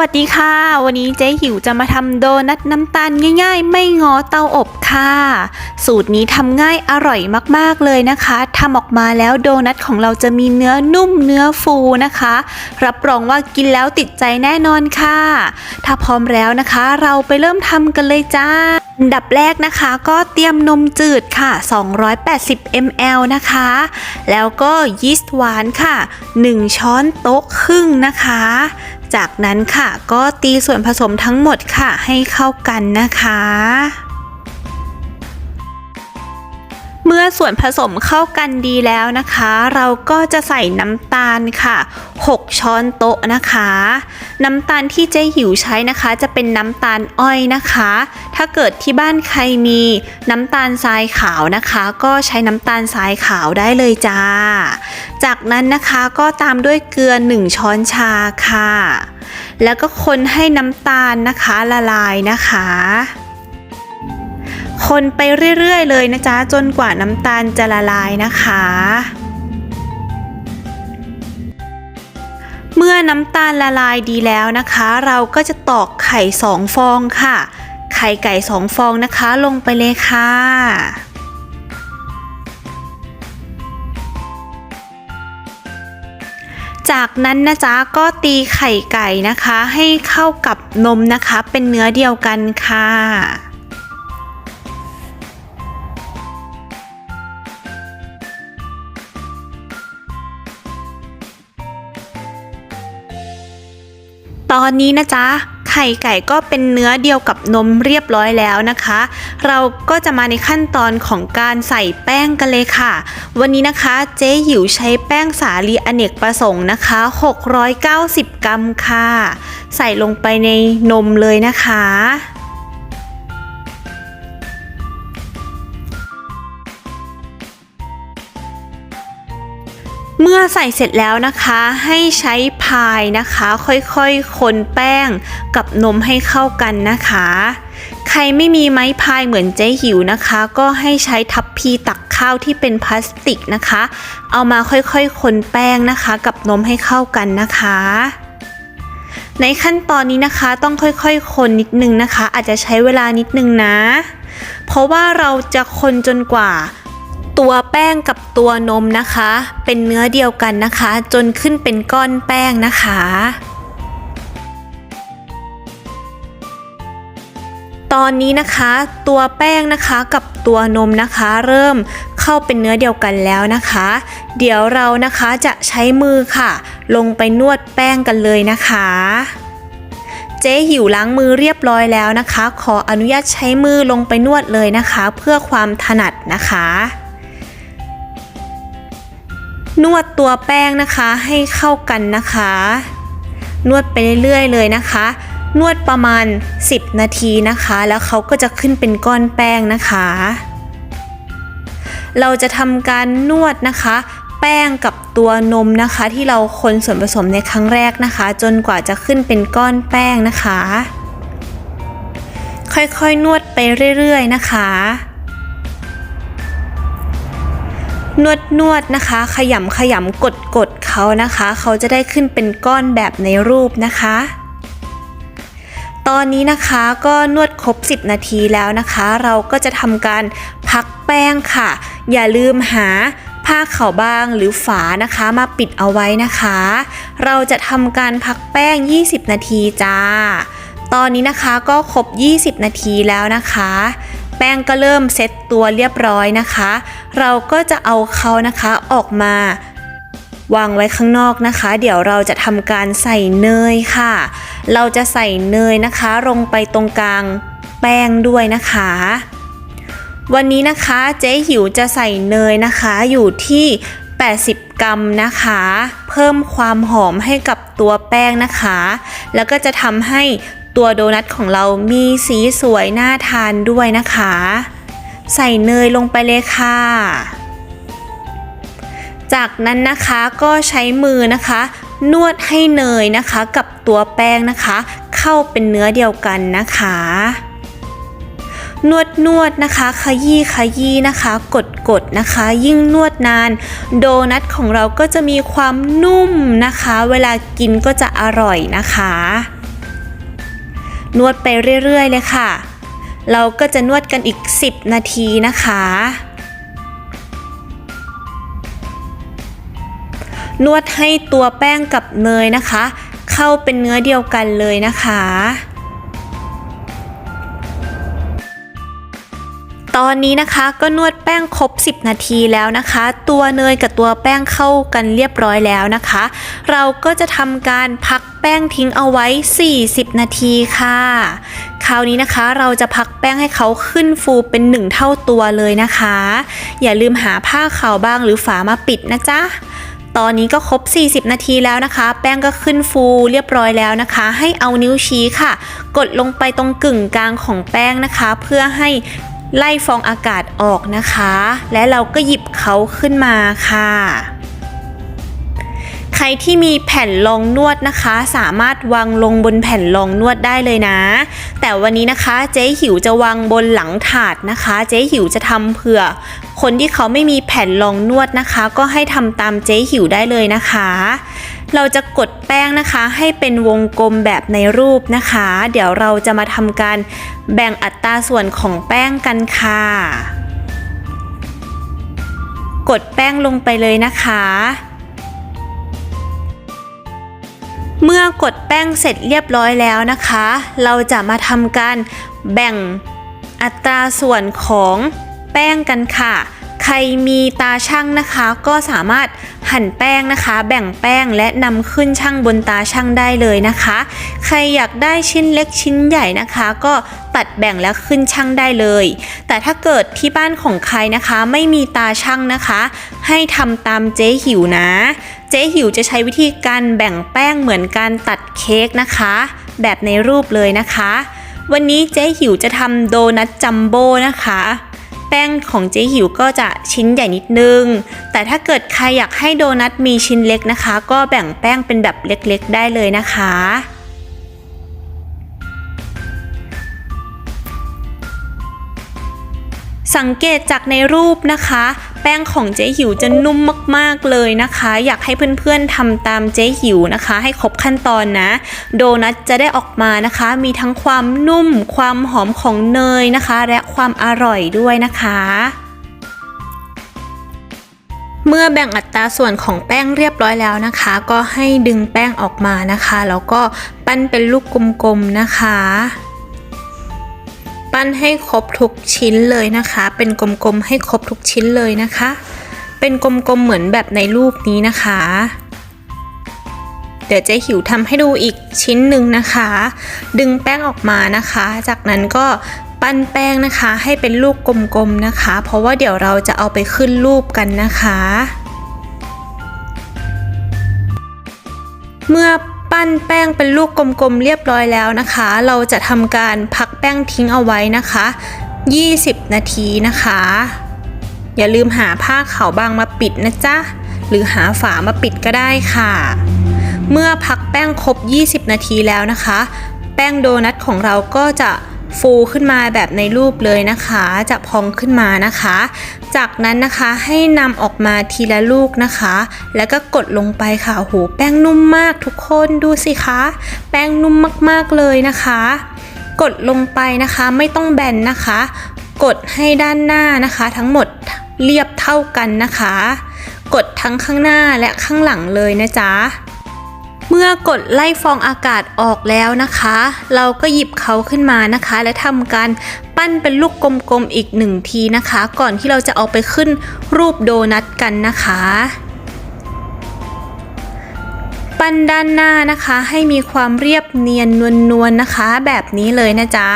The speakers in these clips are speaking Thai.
วัสดีค่ะ วันนี้เจ๊หิวจะมาทำโดนัทน้ำตาลง่าย ๆ ไม่งอเตาอบค่ะ สูตรนี้ทำง่ายอร่อยมากๆเลยนะคะทำออกมาแล้วโดนัทของเราจะมีเนื้อนุ่มเนื้อฟูนะคะ รับรองว่ากินแล้วติดใจแน่นอนค่ะ ถ้าพร้อมแล้วนะคะ เราไปเริ่มทำกันเลยจ้าอันดับแรกนะคะก็เตรียมนมจืดค่ะ 280 ml นะคะ แล้วก็ยีสต์หวานค่ะ 1 ช้อนโต๊ะครึ่งนะคะ จากนั้นค่ะก็ตีส่วนผสมทั้งหมดค่ะให้เข้ากันนะคะ เมื่อส่วนผสมเข้ากันดีแล้วนะคะ เราก็จะใส่น้ำตาลค่ะ 6 ช้อนโต๊ะนะคะ น้ำตาลที่เจ๊หิวใช้นะคะ จะเป็นน้ำตาลอ้อยนะคะ ถ้าเกิดที่บ้านใครมีน้ำตาลทรายขาวนะคะ ก็ใช้น้ำตาลทรายขาวได้เลยจ้า จากนั้นนะคะก็ตามด้วยเกลือ 1 ช้อนชาค่ะ แล้วก็คนให้น้ำตาลนะคะละลายนะคะ คนไปเรื่อยๆเลยนะจ๊ะจนกว่าน้ำตาลจะละลายนะคะ เมื่อน้ำตาลละลายดีแล้วนะคะ เราก็จะตอกไข่สองฟองค่ะ ไข่ไก่สองฟองนะคะลงไปเลยค่ะจากนั้นนะจ๊ะก็ตีไข่ไก่นะคะ ให้เข้ากับนมนะคะ เป็นเนื้อเดียวกันค่ะ ตอนนี้นะจ๊ะไข่ไก่ก็เป็นเนื้อเดียวกับนมเรียบร้อยแล้วนะคะ เราก็จะมาในขั้นตอนของการใส่แป้งกันเลยค่ะ วันนี้นะคะเจ๊หิวใช้แป้งสาลีอเนกประสงค์นะคะ 690 กรัมค่ะ ใส่ลงไปในนมเลยนะคะ เมื่อใส่เสร็จแล้วนะคะให้ใช้พายนะคะ ค่อยๆคนแป้งกับนมให้เข้ากันนะคะ ใครไม่มีไม้พายเหมือนเจ๊หิวนะคะ ก็ให้ใช้ทัพพีตักข้าวที่เป็นพลาสติกนะคะ เอามาค่อยๆคนแป้งนะคะ กับนมให้เข้ากันนะคะ ในขั้นตอนนี้นะคะต้องค่อยๆ คนนิดนึงนะคะ อาจจะใช้เวลานิดนึงนะ เพราะว่าเราจะคนจนกว่า ตัวแป้งกับตัวนมนะคะ เป็นเนื้อเดียวกันนะคะ จนขึ้นเป็นก้อนแป้งนะคะ ตอนนี้นะคะ ตัวแป้งนะคะกับตัวนมนะคะ เริ่มเข้าเป็นเนื้อเดียวกันแล้วนะคะ เดี๋ยวเรานะคะจะใช้มือค่ะ ลงไปนวดแป้งกันเลยนะคะเจ๊หิวล้างมือเรียบร้อยแล้วนะคะ ขออนุญาตใช้มือลงไปนวดเลยนะคะ เพื่อความถนัดนะคะ นวดตัวแป้งนะคะให้เข้ากันนะคะ นวดไปเรื่อยๆเลยนะคะ นวดประมาณ 10 นาทีนะคะ แล้วเขาก็จะขึ้นเป็นก้อนแป้งนะคะ เราจะทำการนวดนะคะ แป้งกับตัวนมนะคะ ที่เราคนส่วนผสมในครั้งแรกนะคะ จนกว่าจะขึ้นเป็นก้อนแป้งนะคะ ค่อยๆนวดไปเรื่อยๆนะคะ นวดนวดนะคะ ขยำขยำกดกดเขานะคะ เขาจะได้ขึ้นเป็นก้อนแบบในรูปนะคะ ตอนนี้นะคะก็นวดครบ 10 นาทีแล้วนะคะ เราก็จะทำการพักแป้งค่ะ อย่าลืมหาผ้าขาวบางหรือฝานะคะมาปิดเอาไว้นะคะ เราจะทำการพักแป้ง 20 นาทีจ้า ตอนนี้นะคะก็ครบ 20 นาทีแล้วนะคะ แป้งก็เริ่มเซตตัวเรียบร้อยนะคะ เราก็จะเอาเขานะคะออกมาวางไว้ข้างนอกนะคะ เดี๋ยวเราจะทำการใส่เนยค่ะ เราจะใส่เนยนะคะ ลงไปตรงกลางแป้งด้วยนะคะ วันนี้นะคะเจ๊หิวจะใส่เนยนะคะอยู่ที่ 80 กรัมนะคะ เพิ่มความหอมให้กับตัวแป้งนะคะ แล้วก็จะทำให้ ตัวโดนัทของเรามีสีสวยน่าทานด้วยนะคะ ใส่เนยลงไปเลยค่ะ จากนั้นนะคะก็ใช้มือนะคะ นวดให้เนยนะคะกับตัวแป้งนะคะ เข้าเป็นเนื้อเดียวกันนะคะ นวดนวดนะคะขยี้ขยี้นะคะ กดกดนะคะ ยิ่งนวดนาน โดนัทของเราก็จะมีความนุ่มนะคะ เวลากินก็จะอร่อยนะคะ นวดไปเรื่อยๆเลยค่ะ เราก็จะนวดกันอีก 10 นาทีนะคะ นวดให้ตัวแป้งกับเนยนะคะ เข้าเป็นเนื้อเดียวกันเลยนะคะ ตอนนี้นะคะก็นวดแป้งครบ 10 นาทีแล้วนะคะ ตัวเนยกับตัวแป้งเข้ากันเรียบร้อยแล้วนะคะ เราก็จะทำการพักแป้งทิ้งเอาไว้ 40 นาทีค่ะ คราวนี้นะคะเราจะพักแป้งให้เขาขึ้นฟูเป็น 1 เท่าตัวเลยนะคะ อย่าลืมหาผ้าขาวบางหรือฝามาปิดนะจ๊ะตอนนี้ก็ครบ 40 นาทีแล้วนะคะ แป้งก็ขึ้นฟูเรียบร้อยแล้วนะคะ ให้เอานิ้วชี้ค่ะ กดลงไปตรงกึ่งกลางของแป้งนะคะ เพื่อให้ ไล่ฟองอากาศออกนะคะ และเราก็หยิบเขาขึ้นมาค่ะ ใครที่มีแผ่นรองนวดนะคะ สามารถวางลงบนแผ่นรองนวดได้เลยนะ แต่วันนี้นะคะเจ๊หิวจะวางบนหลังถาดนะคะ เจ๊หิวจะทำเผื่อ คนที่เขาไม่มีแผ่นรองนวดนะคะ ก็ให้ทำตามเจ๊หิวได้เลยนะคะ เราจะกดแป้งนะคะ ให้เป็นวงกลมแบบในรูปนะคะ เดี๋ยวเราจะมาทำการแบ่งอัตราส่วนของแป้งกันค่ะ กดแป้งลงไปเลยนะคะ เมื่อกดแป้งเสร็จเรียบร้อยแล้วนะคะ เราจะมาทำการแบ่งอัตราส่วนของแป้งกันค่ะ ใครมีตาช่างนะคะ ก็สามารถหั่นแป้งนะคะ แบ่งแป้งและนำขึ้นช่างบนตาช่างได้เลยนะคะ ใครอยากได้ชิ้นเล็กชิ้นใหญ่นะคะ ก็ตัดแบ่งแล้วขึ้นช่างได้เลย แต่ถ้าเกิดที่บ้านของใครนะคะไม่มีตาช่างนะคะ ให้ทำตามเจ๊หิวนะ เจ๊หิวจะใช้วิธีการแบ่งแป้งเหมือนการตัดเค้กนะคะ แบบในรูปเลยนะคะ วันนี้เจ๊หิวจะทำโดนัทจัมโบ้นะคะ แป้งของเจ๊หิวก็จะชิ้นใหญ่นิดนึง แต่ถ้าเกิดใครอยากให้โดนัทมีชิ้นเล็กนะคะ ก็แบ่งแป้งเป็นแบบเล็กๆ ได้เลยนะคะ สังเกตจากในรูปนะคะ แป้งของเจ๊หิวจะนุ่มมากๆเลยนะคะ อยากให้เพื่อนๆทำตามเจ๊หิวนะคะ ให้ครบขั้นตอนนะ โดนัทจะได้ออกมานะคะ มีทั้งความนุ่ม ความหอมของเนยนะคะ และความอร่อยด้วยนะคะเมื่อแบ่งอัตราส่วนของแป้งเรียบร้อยแล้วนะคะ ก็ให้ดึงแป้งออกมานะคะ แล้วก็ปั้นเป็นลูกกลมๆนะคะ ปั้นให้ครบทุกชิ้นเลยนะคะ เป็นกลมๆให้ครบทุกชิ้นเลยนะคะ เป็นกลมๆเหมือนแบบในรูปนี้นะคะ เดี๋ยวเจ๊หิวทำให้ดูอีกชิ้นหนึ่งนะคะ ดึงแป้งออกมานะคะ จากนั้นก็ปั้นแป้งนะคะให้เป็นลูกกลมๆนะคะ เพราะว่าเดี๋ยวเราจะเอาไปขึ้นรูปกันนะคะ เมื่อ ปั้นแป้งเป็นลูกกลมๆเรียบร้อยแล้วนะคะ เราจะทำการพักแป้งทิ้งเอาไว้นะคะ 20 นาทีนะคะ อย่าลืมหาผ้าขาวบางมาปิดนะจ๊ะ หรือหาฝามาปิดก็ได้ค่ะ เมื่อพักแป้งครบ 20 นาทีแล้วนะคะ แป้งโดนัทของเราก็จะ ฟูขึ้นมาแบบในรูปเลยนะคะ จะพองขึ้นมานะคะ จากนั้นนะคะให้นำออกมาทีละลูกนะคะ แล้วก็กดลงไปค่ะโหแป้งนุ่มมากทุกคนดูสิคะ แป้งนุ่มมากๆเลยนะคะ กดลงไปนะคะไม่ต้องแบนนะคะ กดให้ด้านหน้านะคะ ทั้งหมดเรียบเท่ากันนะคะ กดทั้งข้างหน้าและข้างหลังเลยนะจ๊ะ เมื่อกดไล่ฟองอากาศออกแล้วนะคะ เราก็หยิบเขาขึ้นมานะคะ และทำการปั้นเป็นลูกกลมๆอีกหนึ่งทีนะคะ ก่อนที่เราจะเอาไปขึ้นรูปโดนัทกันนะคะ ปั้นด้านหน้านะคะ ให้มีความเรียบเนียนนวลๆนะคะ แบบนี้เลยนะจ๊ะ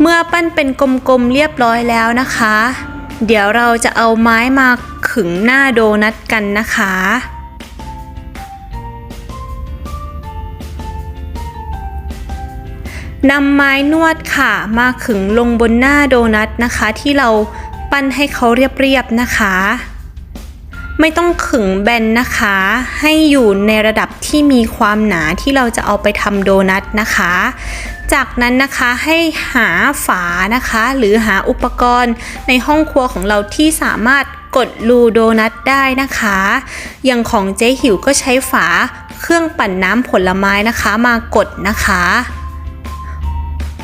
เมื่อปั้นเป็นกลมๆเรียบร้อยแล้วนะคะ เดี๋ยวเราจะเอาไม้มา ขึงหน้าโดนัทกันนะคะ นำไม้นวดค่ะ มาขึงลงบนหน้าโดนัทนะคะ ที่เราปั้นให้เขาเรียบๆนะคะ ไม่ต้องขึงแบนนะคะ ให้อยู่ในระดับที่มีความหนาที่เราจะเอาไปทำโดนัทนะคะจากนั้นนะคะให้หาฝานะคะ หรือหาอุปกรณ์ในห้องครัวของเราที่สามารถ กดรูโดนัทได้นะคะ อย่างของเจ๊หิวก็ใช้ฝาเครื่องปั่นน้ำผลไม้นะคะมากดนะคะ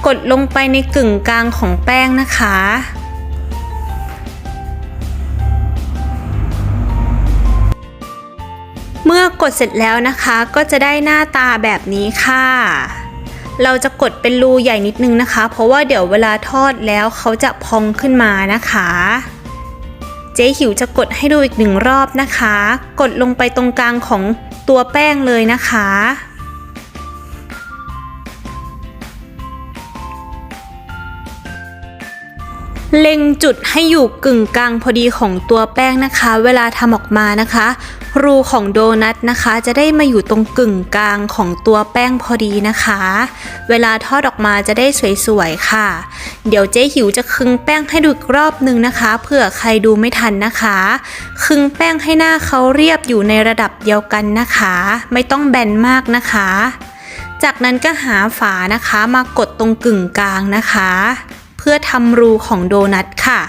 กดลงไปในกึ่งกลางของแป้งนะคะเมื่อกดเสร็จแล้วนะคะก็จะได้หน้าตาแบบนี้ค่ะ เราจะกดเป็นรูใหญ่นิดนึงนะคะ เพราะว่าเดี๋ยวเวลาทอดแล้วเขาจะพองขึ้นมานะคะ จ๊หิวจะกดให้ดูอีกหนึ่งรอบนะคะ กดลงไปตรงกลางของตัวแป้งเลยนะคะ เล็งจุดให้อยู่กึ่งกลางพอดีของตัวแป้งนะคะ เวลาทำออกมานะคะ รูของโดนัทนะคะ จะได้มาอยู่ตรงกึ่งกลางของตัวแป้งพอดีนะคะ เวลาทอดออกมาจะได้สวยๆค่ะ เดี๋ยวเจ๊หิวจะคึงแป้งให้ดูอีกรอบหนึ่งนะคะเผื่อใครดูไม่ทันนะคะ คึงแป้งให้หน้าเขาเรียบอยู่ในระดับเดียวกันนะคะ ไม่ต้องแบนมากนะคะ จากนั้นก็หาฝานะคะมากดตรงกึ่งกลางนะคะ เพื่อทำรูของโดนัทค่ะ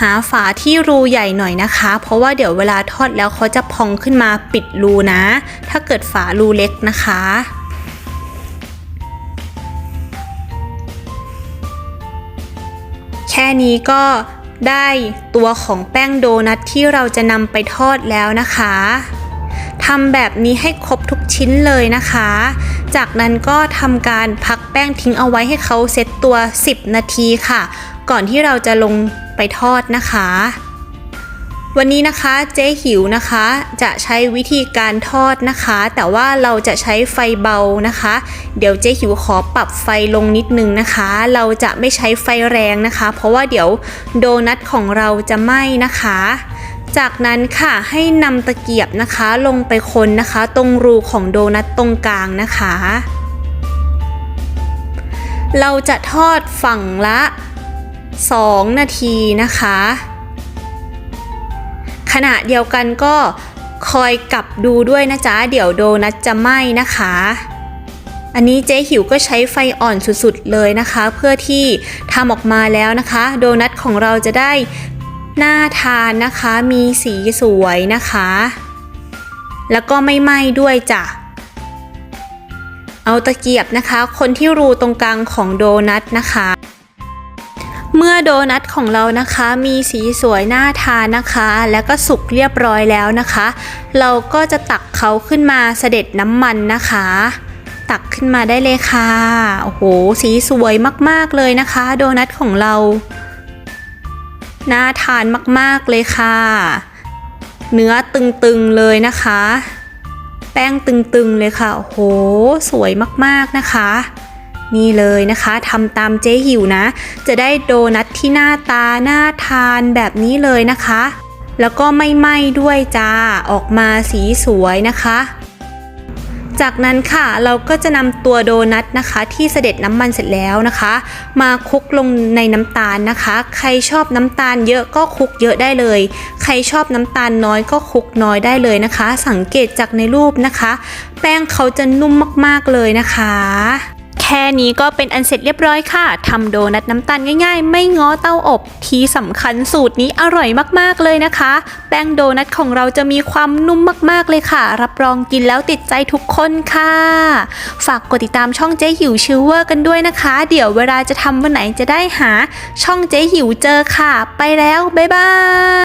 หาฝาที่รูใหญ่หน่อยนะคะ เพราะว่าเดี๋ยวเวลาทอดแล้วเขาจะพองขึ้นมาปิดรูนะ ถ้าเกิดฝารูเล็กนะคะ แค่นี้ก็ได้ตัวของแป้งโดนัทที่เราจะนำไปทอดแล้วนะคะทำแบบนี้ให้ครบทุกชิ้นเลยนะคะ จากนั้นก็ทำการพักแป้งทิ้งเอาไว้ให้เขาเซตตัว 10 นาทีค่ะ ก่อนที่เราจะลงไปทอดนะคะ วันนี้นะคะเจ๊หิวนะคะ จะใช้วิธีการทอดนะคะ แต่ว่าเราจะใช้ไฟเบานะคะ เดี๋ยวเจ๊หิวขอปรับไฟลงนิดนึงนะคะ เราจะไม่ใช้ไฟแรงนะคะ เพราะว่าเดี๋ยวโดนัทของเราจะไหม้นะคะจากนั้นค่ะให้นำตะเกียบนะคะลงไปคนนะคะ ตรงรูของโดนัทตรงกลางนะคะ เราจะทอดฝั่งละ 2 นาทีนะคะ ขณะเดียวกันก็คอยกลับดูด้วยนะจ๊ะ เดี๋ยวโดนัทจะไหม้นะคะ อันนี้เจ๊หิวก็ใช้ไฟอ่อนสุดๆเลยนะคะ เพื่อที่ทำออกมาแล้วนะคะ โดนัทของเราจะได้น่าทานนะคะ มีสีสวยนะคะ แล้วก็ไม่ไหม้ด้วยจ้ะ เอาตะเกียบนะคะ คนที่รูตรงกลางของโดนัทนะคะ เมื่อโดนัทของเรานะคะมีสีสวยน่าทานนะคะ แล้วก็สุกเรียบร้อยแล้วนะคะ เราก็จะตักเขาขึ้นมาเสด็จน้ำมันนะคะ ตักขึ้นมาได้เลยค่ะโอ้โหสีสวยมากๆเลยนะคะ โดนัทของเราน่าทานมากๆเลยค่ะ เนื้อตึงๆเลยนะคะ แป้งตึงๆเลยค่ะโอ้โหสวยมากๆนะคะ นี่เลยนะคะทำตามเจ๊หิวนะ จะได้โดนัทที่หน้าตาหน่าทานแบบนี้เลยนะคะ แล้วก็ไม่ไหม้ด้วยจ้าออกมาสีสวยนะคะจากนั้นค่ะเราก็จะนำตัวโดนัทนะคะ ที่เสด็จน้ำมันเสร็จแล้วนะคะ มาคลุกลงในน้ำตาลนะคะ ใครชอบน้ำตาลเยอะก็คลุกเยอะได้เลย ใครชอบน้ำตาลน้อยก็คลุกน้อยได้เลยนะคะ สังเกตจากในรูปนะคะ แป้งเขาจะนุ่มมากๆเลยนะคะ ค่นี้ก็เป็นอันเสร็จเรียบร้อยค่ะทำโดนัทน้ำตาลง่ายๆ ไม่ง้อเตาอบ ที่สำคัญสูตรนี้อร่อยมากๆเลยนะคะ แป้งโดนัทของเราจะมีความนุ่มมากๆเลยค่ะ รับรองกินแล้วติดใจทุกคนค่ะ ฝากกดติดตามช่องเจ๊หิวชิวเวอร์กันด้วยนะคะ เดี๋ยวเวลาจะทำวันไหนจะได้หา ช่องเจ๊หิวเจอค่ะ ไปแล้วบ๊ายบาย